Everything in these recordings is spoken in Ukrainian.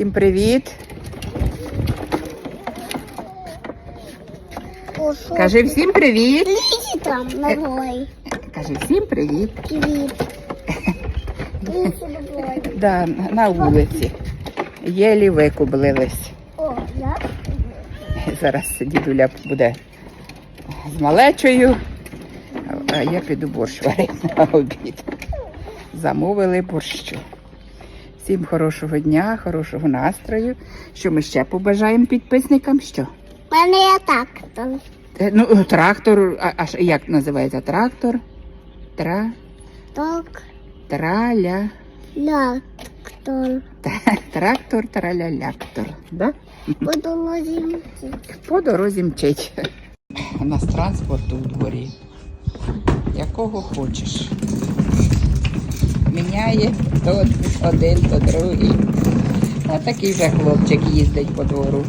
Всім привіт. Кажи всім привіт. Лізі там ногой. Кажи всім привіт. Привіт. Да, на вулиці. Єлі викублились. О, я? Зараз дідуля буде з малечою, а я піду борщ варити на обід. Замовили борщу. Всім хорошого дня, хорошого настрою. Що ми ще побажаємо підписникам? Що? У мене є так там. Е, Ну, трактор, а, а як називається трактор? Тра, Так, траля, ля, трактор, траля-ляктор. Да? Буду лозінки. По дорозі мчить. У нас транспорт у дворі. Якого хочеш. Міняє то один, то другий. А такий вже хлопчик їздить по двору.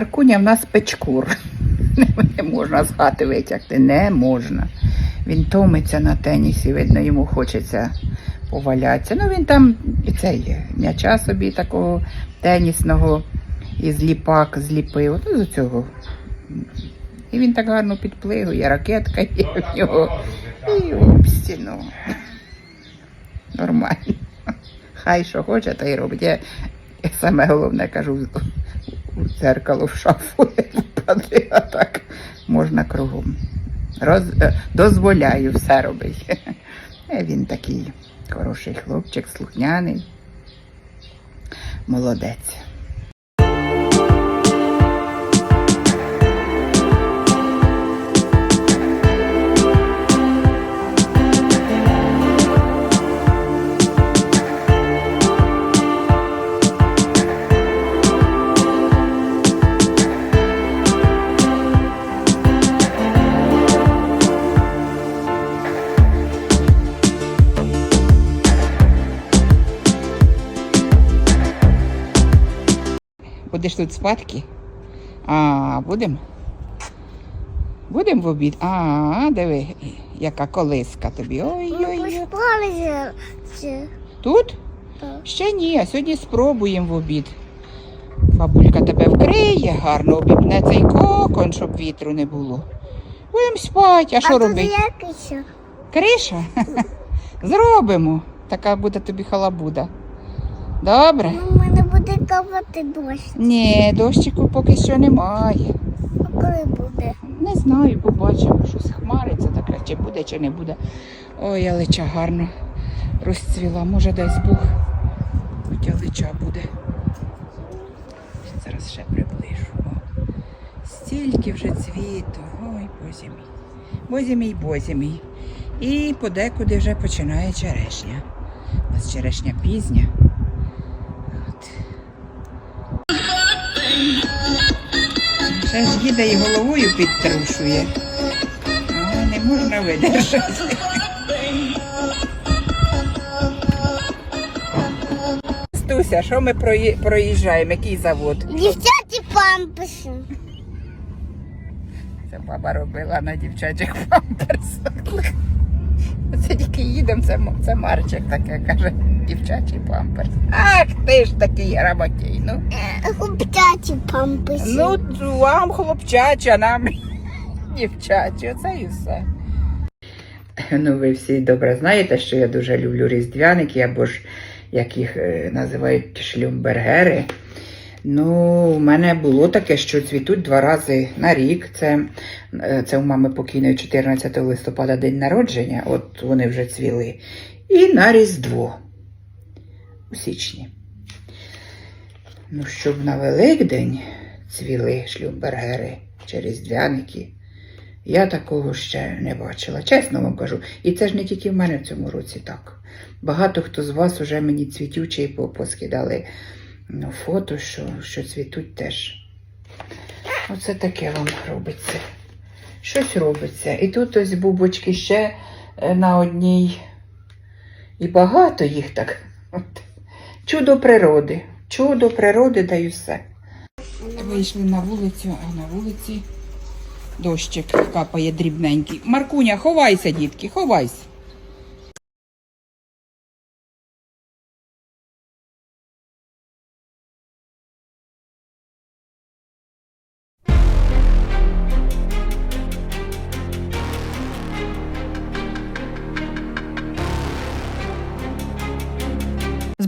Маркуня в нас печкур. Не можна з хати витягти, не можна. Він томиться на тенісі, видно, йому хочеться повалятися. Ну він там і цей м'яча собі такого тенісного із ліпак зліпив. Ну, з цього. І він так гарно підплигує, ракетка є в нього. І об стіну. Нормально. Хай що хоче, то й робить. Я саме головне кажу, дзеркало в шафу не впаде, а так можна кругом. Роз, е, дозволяю все робити. Е, Він такий хороший хлопчик, слухняний. Молодець. Будеш тут спадки? А, будемо? Будемо в обід? А, диви, яка колиска тобі. Ой-ой-ой. Тут? Так. Ще ні, а сьогодні спробуємо в обід. Бабулька тебе вкриє, гарно обіпне цей кокон, щоб вітру не було. Будемо спати, а що а тут робити? як? Криша? Зробимо. Така буде тобі халабуда. Добре? Буде капати дощ. Ні, дощику поки що немає. А коли буде? Не знаю, побачимо, щось хмариться таке, чи буде, чи не буде. Ой, ялича гарно розцвіла. Може, дасть Бог. Хоч ялича буде. Зараз ще приближу. О. Стільки вже цвіту. Ой, бозі мій. Бозі мій, бозі мій. І подекуди вже починає черешня. У нас черешня пізня. Ще ж їде і головою підтрушує. А, не можна видержати. Стуся, що ми проїжджаємо? Який завод? Дівчаті памписи. Це баба робила на дівчачих памперсах. Це тільки їдемо, це, це Марчик таке каже, дівчачий памперс. Ах ти ж такий грамотій. Ну, Хлопчаті памписи. ну вам хлопчачі, а нам дівчачі. Оце і все. Ну, ви всі добре знаєте, що я дуже люблю різдвяники, або ж як їх е, називають шлюмбергери. Ну, у мене було таке, що цвітуть два рази на рік. Це, е, це у мами покійної 14 листопада день народження, от вони вже цвіли. І на Різдво у січні. Ну, щоб на Великдень цвіли шлюмбергери чи різдвяники, я такого ще не бачила. Чесно вам кажу. І це ж не тільки в мене в цьому році так. Багато хто з вас уже мені цвітючі по- поскидали ну, фото, що, що цвітуть теж. Оце таке вам робиться. Щось робиться. І тут ось бубочки ще е, на одній. І багато їх так. Чудо природи. Чудо природи да й все. Вийшли на вулицю, а на вулиці дощик капає дрібненький. Маркуня, ховайся, дітки, ховайся.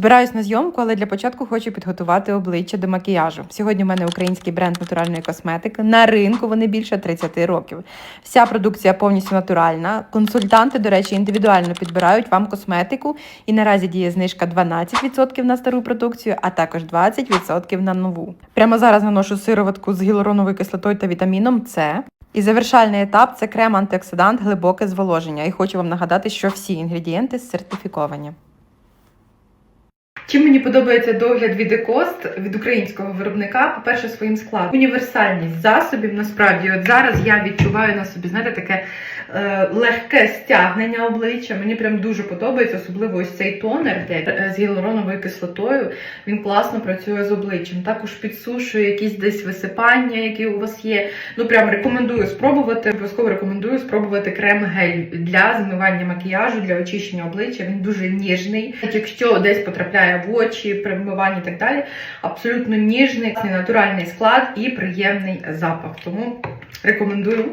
Збираюсь на зйомку, але для початку хочу підготувати обличчя до макіяжу. Сьогодні в мене український бренд натуральної косметики. На ринку вони більше 30 років. Вся продукція повністю натуральна. Консультанти, до речі, індивідуально підбирають вам косметику. І наразі діє знижка 12% на стару продукцію, а також 20% на нову. Прямо зараз наношу сироватку з гіалуроновою кислотою та вітаміном С. І завершальний етап це крем антиоксидант глибоке зволоження. І хочу вам нагадати, що всі інгредієнти сертифіковані. Чим мені подобається догляд від Екост від українського виробника, по-перше, своїм складом. Універсальність засобів насправді, от зараз я відчуваю на собі, знаєте, таке е, легке стягнення обличчя. Мені прям дуже подобається, особливо ось цей тонер де, з гіалуроновою кислотою. Він класно працює з обличчям. Також підсушує якісь десь висипання, які у вас є. Ну прям рекомендую спробувати. Обов'язково рекомендую спробувати крем гель для змивання макіяжу, для очищення обличчя. Він дуже ніжний. Якщо десь потрапляє в очі, при вмиванні і так далі, абсолютно ніжний, натуральний склад і приємний запах. Тому рекомендую.